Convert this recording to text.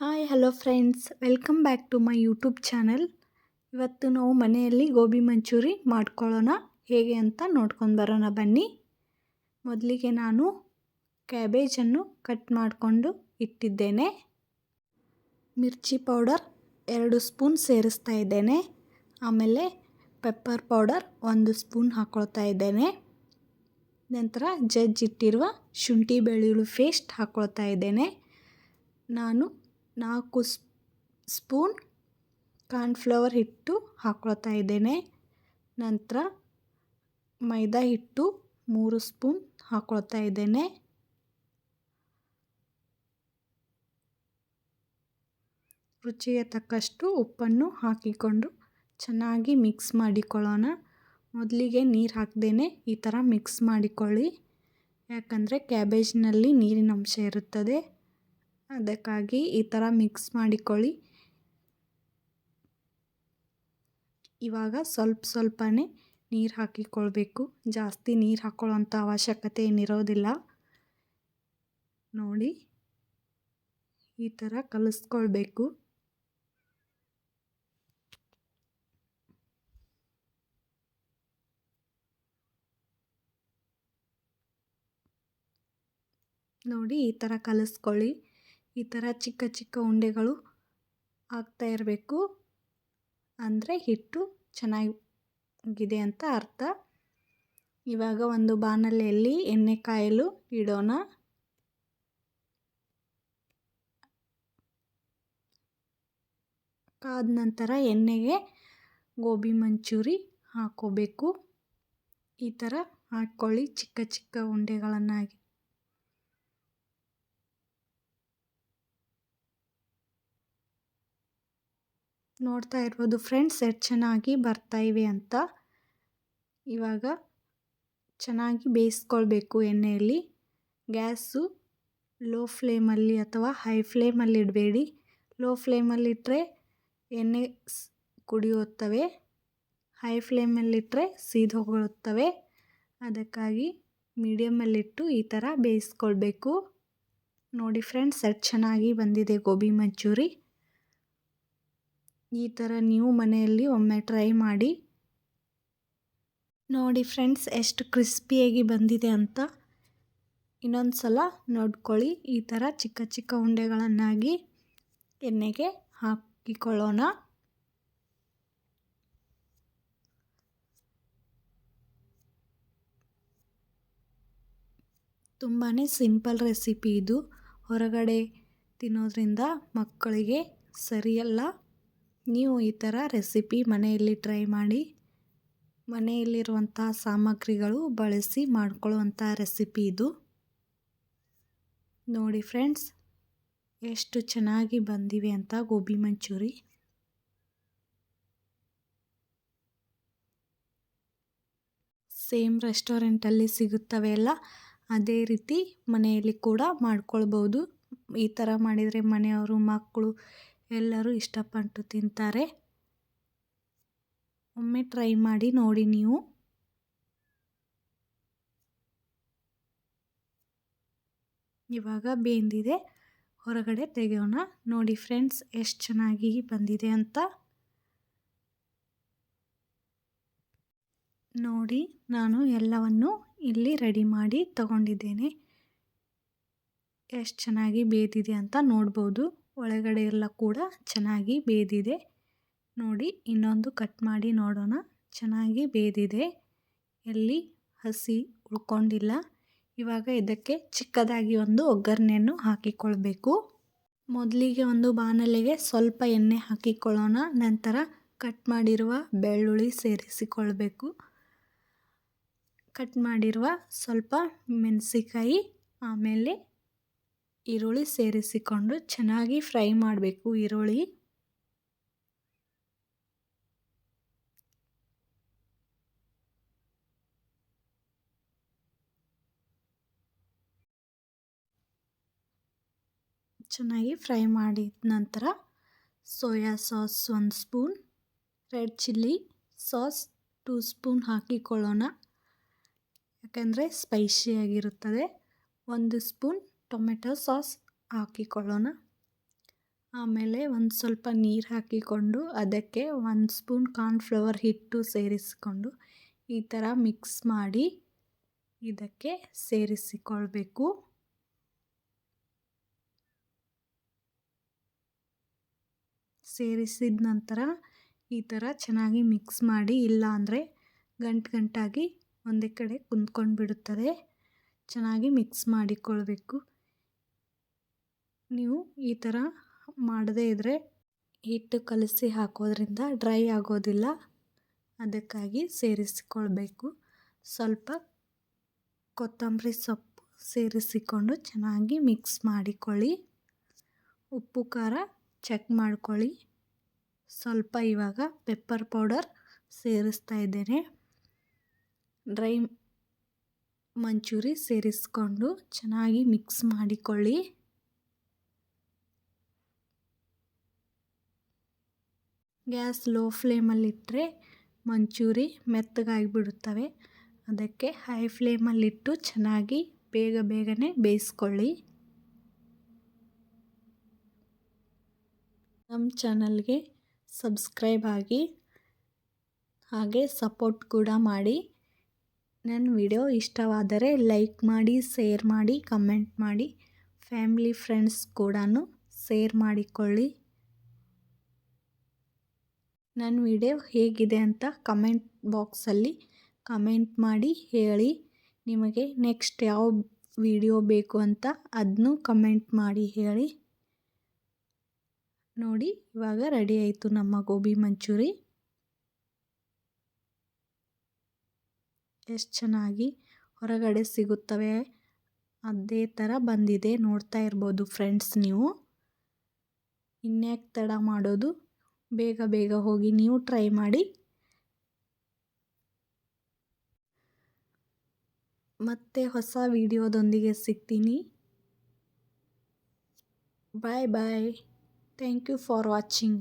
Hi hello friends welcome back to my YouTube channel ಇವತ್ತು ನಾವು ಮನೆಯಲ್ಲಿ ಗೋಬಿ ಮಂಚೂರಿ ಮಾಡ್ಕೊಳ್ಳೋಣ. ಹೇಗೆ ಅಂತ ನೋಡ್ಕೊಂಡು ಬರೋಣ ಬನ್ನಿ. ಮೊದಲಿಗೆ ನಾನು ಕ್ಯಾಬೇಜನ್ನು ಕಟ್ ಮಾಡಿಕೊಂಡು ಇಟ್ಟಿದ್ದೇನೆ. ಮಿರ್ಚಿ ಪೌಡರ್ ಎರಡು ಸ್ಪೂನ್ ಸೇರಿಸ್ತಾ ಇದ್ದೇನೆ. ಆಮೇಲೆ ಪೆಪ್ಪರ್ ಪೌಡರ್ ಒಂದು ಸ್ಪೂನ್ ಹಾಕ್ಕೊಳ್ತಾ ಇದ್ದೇನೆ. ನಂತರ ಜಜ್ಜಿಟ್ಟಿರುವ ಶುಂಠಿ ಬೆಳ್ಳುಳ್ಳಿ ಫೇಸ್ಟ್ ಹಾಕ್ಕೊಳ್ತಾ ಇದ್ದೇನೆ. ನಾನು ನಾಲ್ಕು ಸ್ಪೂನ್ ಕಾರ್ನ್ಫ್ಲವರ್ ಹಿಟ್ಟು ಹಾಕ್ಕೊಳ್ತಾ ಇದ್ದೇನೆ. ನಂತರ ಮೈದಾ ಹಿಟ್ಟು ಮೂರು ಸ್ಪೂನ್ ಹಾಕ್ಕೊಳ್ತಾ ಇದ್ದೇನೆ. ರುಚಿಗೆ ತಕ್ಕಷ್ಟು ಉಪ್ಪನ್ನು ಹಾಕಿಕೊಂಡು ಚೆನ್ನಾಗಿ ಮಿಕ್ಸ್ ಮಾಡಿಕೊಳ್ಳೋಣ. ಮೊದಲಿಗೆ ನೀರು ಹಾಕ್ದೇ ಈ ಥರ ಮಿಕ್ಸ್ ಮಾಡಿಕೊಳ್ಳಿ. ಯಾಕಂದರೆ ಕ್ಯಾಬೇಜ್ನಲ್ಲಿ ನೀರಿನ ಅಂಶ ಇರುತ್ತದೆ. ಅದಕ್ಕಾಗಿ ಈ ಥರ ಮಿಕ್ಸ್ ಮಾಡಿಕೊಳ್ಳಿ. ಇವಾಗ ಸ್ವಲ್ಪ ಸ್ವಲ್ಪನೇ ನೀರು ಹಾಕಿಕೊಳ್ಬೇಕು. ಜಾಸ್ತಿ ನೀರು ಹಾಕ್ಕೊಳ್ಳೋಂಥ ಅವಶ್ಯಕತೆ ಏನಿರೋದಿಲ್ಲ. ನೋಡಿ, ಈ ಥರ ಕಲಿಸ್ಕೊಳ್ಬೇಕು. ನೋಡಿ, ಈ ಥರ ಕಲಿಸ್ಕೊಳ್ಳಿ. ಈ ಥರ ಚಿಕ್ಕ ಚಿಕ್ಕ ಉಂಡೆಗಳು ಆಗ್ತಾ ಇರಬೇಕು. ಅಂದರೆ ಹಿಟ್ಟು ಚೆನ್ನಾಗಿದೆ ಅಂತ ಅರ್ಥ. ಇವಾಗ ಒಂದು ಬಾಣಲೆಯಲ್ಲಿ ಎಣ್ಣೆ ಕಾಯಲು ಇಡೋಣ. ಕಾದ ನಂತರ ಎಣ್ಣೆಗೆ ಗೋಬಿ ಮಂಚೂರಿ ಹಾಕೋಬೇಕು. ಈ ಥರ ಹಾಕ್ಕೊಳ್ಳಿ ಚಿಕ್ಕ ಚಿಕ್ಕ ಉಂಡೆಗಳನ್ನಾಗಿ. ನೋಡ್ತಾ ಇರ್ಬೋದು. ಫ್ರೆಂಡ್ಸ್, ಎಷ್ಟು ಚೆನ್ನಾಗಿ ಬರ್ತಾ ಇವೆ ಅಂತ. ಇವಾಗ ಚೆನ್ನಾಗಿ ಬೇಯಿಸ್ಕೊಳ್ಬೇಕು ಎಣ್ಣೆಯಲ್ಲಿ. ಗ್ಯಾಸು ಲೋ ಫ್ಲೇಮಲ್ಲಿ ಅಥವಾ ಹೈ ಫ್ಲೇಮಲ್ಲಿ ಇಡಬೇಡಿ. ಲೋ ಫ್ಲೇಮಲ್ಲಿಟ್ಟರೆ ಎಣ್ಣೆ ಕುಡಿಯುತ್ತವೆ. ಹೈ ಫ್ಲೇಮಲ್ಲಿಟ್ಟರೆ ಹೋಗುತ್ತವೆ. ಅದಕ್ಕಾಗಿ ಮೀಡಿಯಮಲ್ಲಿಟ್ಟು ಈ ಥರ ಬೇಯಿಸ್ಕೊಳ್ಬೇಕು. ನೋಡಿ ಫ್ರೆಂಡ್ಸ್, ಎಷ್ಟು ಚೆನ್ನಾಗಿ ಬಂದಿದೆ ಗೋಬಿ ಮಂಚೂರಿ. ಈ ಥರ ನೀವು ಮನೆಯಲ್ಲಿ ಒಮ್ಮೆ ಟ್ರೈ ಮಾಡಿ. ನೋಡಿ ಫ್ರೆಂಡ್ಸ್, ಎಷ್ಟು ಕ್ರಿಸ್ಪಿಯಾಗಿ ಬಂದಿದೆ ಅಂತ. ಇನ್ನೊಂದು ಸಲ ನೋಡ್ಕೊಳ್ಳಿ, ಈ ಥರ ಚಿಕ್ಕ ಚಿಕ್ಕ ಉಂಡೆಗಳನ್ನಾಗಿ ಎಣ್ಣೆಗೆ ಹಾಕಿಕೊಳ್ಳೋಣ. ತುಂಬಾ ಸಿಂಪಲ್ ರೆಸಿಪಿ ಇದು. ಹೊರಗಡೆ ತಿನ್ನೋದ್ರಿಂದ ಮಕ್ಕಳಿಗೆ ಸರಿಯಲ್ಲ. ನೀವು ಈ ಥರ ರೆಸಿಪಿ ಮನೆಯಲ್ಲಿ ಟ್ರೈ ಮಾಡಿ. ಮನೆಯಲ್ಲಿರುವಂಥ ಸಾಮಗ್ರಿಗಳು ಬಳಸಿ ಮಾಡ್ಕೊಳ್ಳುವಂಥ ರೆಸಿಪಿ ಇದು. ನೋಡಿ ಫ್ರೆಂಡ್ಸ್, ಎಷ್ಟು ಚೆನ್ನಾಗಿ ಬಂದಿವೆ ಅಂತ ಗೋಬಿ ಮಂಚೂರಿ. ಸೇಮ್ ರೆಸ್ಟೋರೆಂಟಲ್ಲಿ ಸಿಗುತ್ತವೆ ಅಲ್ಲ, ಅದೇ ರೀತಿ ಮನೆಯಲ್ಲಿ ಕೂಡ ಮಾಡ್ಕೊಳ್ಬೋದು. ಈ ಥರ ಮಾಡಿದರೆ ಮನೆಯವರು, ಮಕ್ಕಳು ಎಲ್ಲರೂ ಇಷ್ಟಪಟ್ಟು ತಿಂತಾರೆ. ಒಮ್ಮೆ ಟ್ರೈ ಮಾಡಿ ನೋಡಿ ನೀವು. ಇವಾಗ ಬೇಂದಿದೆ. ಹೊರಗಡೆ ತೆಗೆಯೋಣ. ನೋಡಿ ಫ್ರೆಂಡ್ಸ್, ಎಷ್ಟು ಚೆನ್ನಾಗಿ ಬಂದಿದೆ ಅಂತ. ನೋಡಿ, ನಾನು ಎಲ್ಲವನ್ನು ಇಲ್ಲಿ ರೆಡಿ ಮಾಡಿ ತಗೊಂಡಿದ್ದೇನೆ. ಎಷ್ಟು ಚೆನ್ನಾಗಿ ಬೇದಿದೆ ಅಂತ ನೋಡ್ಬೋದು. ಒಳಗಡೆ ಎಲ್ಲ ಕೂಡ ಚೆನ್ನಾಗಿ ಬೇದಿದೆ. ನೋಡಿ, ಇನ್ನೊಂದು ಕಟ್ ಮಾಡಿ ನೋಡೋಣ. ಚೆನ್ನಾಗಿ ಬೇದಿದೆ. ಎಲ್ಲಿ? ಹಸಿ, ಉಳ್ಕೊಂಡಿಲ್ಲ. ಇವಾಗ ಇದಕ್ಕೆ ಚಿಕ್ಕದಾಗಿ ಒಂದು ಒಗ್ಗರಣೆಯನ್ನು ಹಾಕಿಕೊಳ್ಬೇಕು. ಮೊದಲಿಗೆ ಒಂದು ಬಾಣಲೆಗೆ ಸ್ವಲ್ಪ ಎಣ್ಣೆ ಹಾಕಿಕೊಳ್ಳೋಣ. ನಂತರ ಕಟ್ ಮಾಡಿರುವ ಬೆಳ್ಳುಳ್ಳಿ ಸೇರಿಸಿಕೊಳ್ಬೇಕು. ಕಟ್ ಮಾಡಿರುವ ಸ್ವಲ್ಪ ಮೆಣಸಿಕಾಯಿ ಆಮೇಲೆ ಈರುಳ್ಳಿ ಸೇರಿಸಿಕೊಂಡು ಚೆನ್ನಾಗಿ ಫ್ರೈ ಮಾಡಬೇಕು ಈರುಳ್ಳಿ. ಚೆನ್ನಾಗಿ ಫ್ರೈ ಮಾಡಿದ ನಂತರ ಸೋಯಾ ಸಾಸ್ ಒಂದು spoon, red chilli sauce two spoon ಹಾಕಿಕೊಳ್ಳೋಣ. ಯಾಕೆಂದರೆ ಸ್ಪೈಸಿಯಾಗಿರುತ್ತದೆ ಒಂದು ಸ್ಪೂನ್ ಟೊಮೆಟೊ ಸಾಸ್ ಹಾಕಿಕೊಳ್ಳೋಣ. ಆಮೇಲೆ ಒಂದು ಸ್ವಲ್ಪ ನೀರು ಹಾಕಿಕೊಂಡು ಅದಕ್ಕೆ ಒಂದು ಸ್ಪೂನ್ ಕಾರ್ನ್ಫ್ಲವರ್ ಹಿಟ್ಟು ಸೇರಿಸಿಕೊಂಡು ಈ ಥರ ಮಿಕ್ಸ್ ಮಾಡಿ ಇದಕ್ಕೆ ಸೇರಿಸಿಕೊಳ್ಬೇಕು. ಸೇರಿಸಿದ ನಂತರ ಈ ಥರ ಚೆನ್ನಾಗಿ ಮಿಕ್ಸ್ ಮಾಡಿ, ಇಲ್ಲ ಅಂದರೆ ಗಂಟು ಗಂಟಾಗಿ ಒಂದೇ ಕಡೆ ಕುಂತ್ಕೊಂಡು ಬಿಡುತ್ತದೆ ಚೆನ್ನಾಗಿ ಮಿಕ್ಸ್ ಮಾಡಿಕೊಳ್ಬೇಕು. ನೀವು ಈ ಥರ ಮಾಡದೇ ಇದ್ದರೆ ಹಿಟ್ಟು ಕಲಸಿ ಹಾಕೋದ್ರಿಂದ ಡ್ರೈ ಆಗೋದಿಲ್ಲ. ಅದಕ್ಕಾಗಿ ಸೇರಿಸಿಕೊಳ್ಬೇಕು. ಸ್ವಲ್ಪ ಕೊತ್ತಂಬರಿ ಸೊಪ್ಪು ಸೇರಿಸಿಕೊಂಡು ಚೆನ್ನಾಗಿ ಮಿಕ್ಸ್ ಮಾಡಿಕೊಳ್ಳಿ. ಉಪ್ಪು, ಖಾರ ಚೆಕ್ ಮಾಡ್ಕೊಳ್ಳಿ. ಸ್ವಲ್ಪ ಇವಾಗ ಪೆಪ್ಪರ್ ಪೌಡರ್ ಸೇರಿಸ್ತಾ ಇದ್ದೇನೆ. ಡ್ರೈ ಮಂಚೂರಿ ಸೇರಿಸ್ಕೊಂಡು ಚೆನ್ನಾಗಿ ಮಿಕ್ಸ್ ಮಾಡಿಕೊಳ್ಳಿ. ಗ್ಯಾಸ್ ಲೋ ಫ್ಲೇಮಲ್ಲಿಟ್ಟರೆ ಮಂಚೂರಿ ಮೆತ್ತಗಾಗಿಬಿಡುತ್ತವೆ ಅದಕ್ಕೆ ಹೈ ಫ್ಲೇಮಲ್ಲಿಟ್ಟು ಚೆನ್ನಾಗಿ ಬೇಗ ಬೇಗನೆ ಬೇಯಿಸ್ಕೊಳ್ಳಿ. ನಮ್ಮ ಚಾನಲ್ಗೆ ಸಬ್ಸ್ಕ್ರೈಬ್ ಆಗಿ ಹಾಗೆ ಸಪೋರ್ಟ್ ಕೂಡ ಮಾಡಿ. ನನ್ನ ವಿಡಿಯೋ ಇಷ್ಟವಾದರೆ ಲೈಕ್ ಮಾಡಿ, ಶೇರ್ ಮಾಡಿ, ಕಮೆಂಟ್ ಮಾಡಿ. ಫ್ಯಾಮಿಲಿ, ಫ್ರೆಂಡ್ಸ್ ಕೂಡ ಶೇರ್ ಮಾಡಿಕೊಳ್ಳಿ. ನನ್ನ ವಿಡಿಯೋ ಹೇಗಿದೆ ಅಂತ ಕಮೆಂಟ್ ಬಾಕ್ಸಲ್ಲಿ ಕಮೆಂಟ್ ಮಾಡಿ ಹೇಳಿ. ನಿಮಗೆ ನೆಕ್ಸ್ಟ್ ಯಾವ ವಿಡಿಯೋ ಬೇಕು ಅಂತ ಅದನ್ನು ಕಮೆಂಟ್ ಮಾಡಿ ಹೇಳಿ. ನೋಡಿ, ಇವಾಗ ರೆಡಿ ಆಯಿತು ನಮ್ಮ ಗೋಬಿ ಮಂಚೂರಿ. ಎಷ್ಟು ಚೆನ್ನಾಗಿ ಹೊರಗಡೆ ಸಿಗುತ್ತವೆ. ಅದೇ ಥರ ಬಂದಿದೆ. ನೋಡ್ತಾ ಇರ್ಬೋದು ಫ್ರೆಂಡ್ಸ್ ನೀವು. ಇನ್ಯಾಕೆ ತಡ ಮಾಡೋದು? ಬೇಗ ಬೇಗ ಹೋಗಿ ನೀವು ಟ್ರೈ ಮಾಡಿ. ಮತ್ತೆ ಹೊಸ ವಿಡಿಯೋದೊಂದಿಗೆ ಸಿಗ್ತೀನಿ. Bye bye thank you for watching.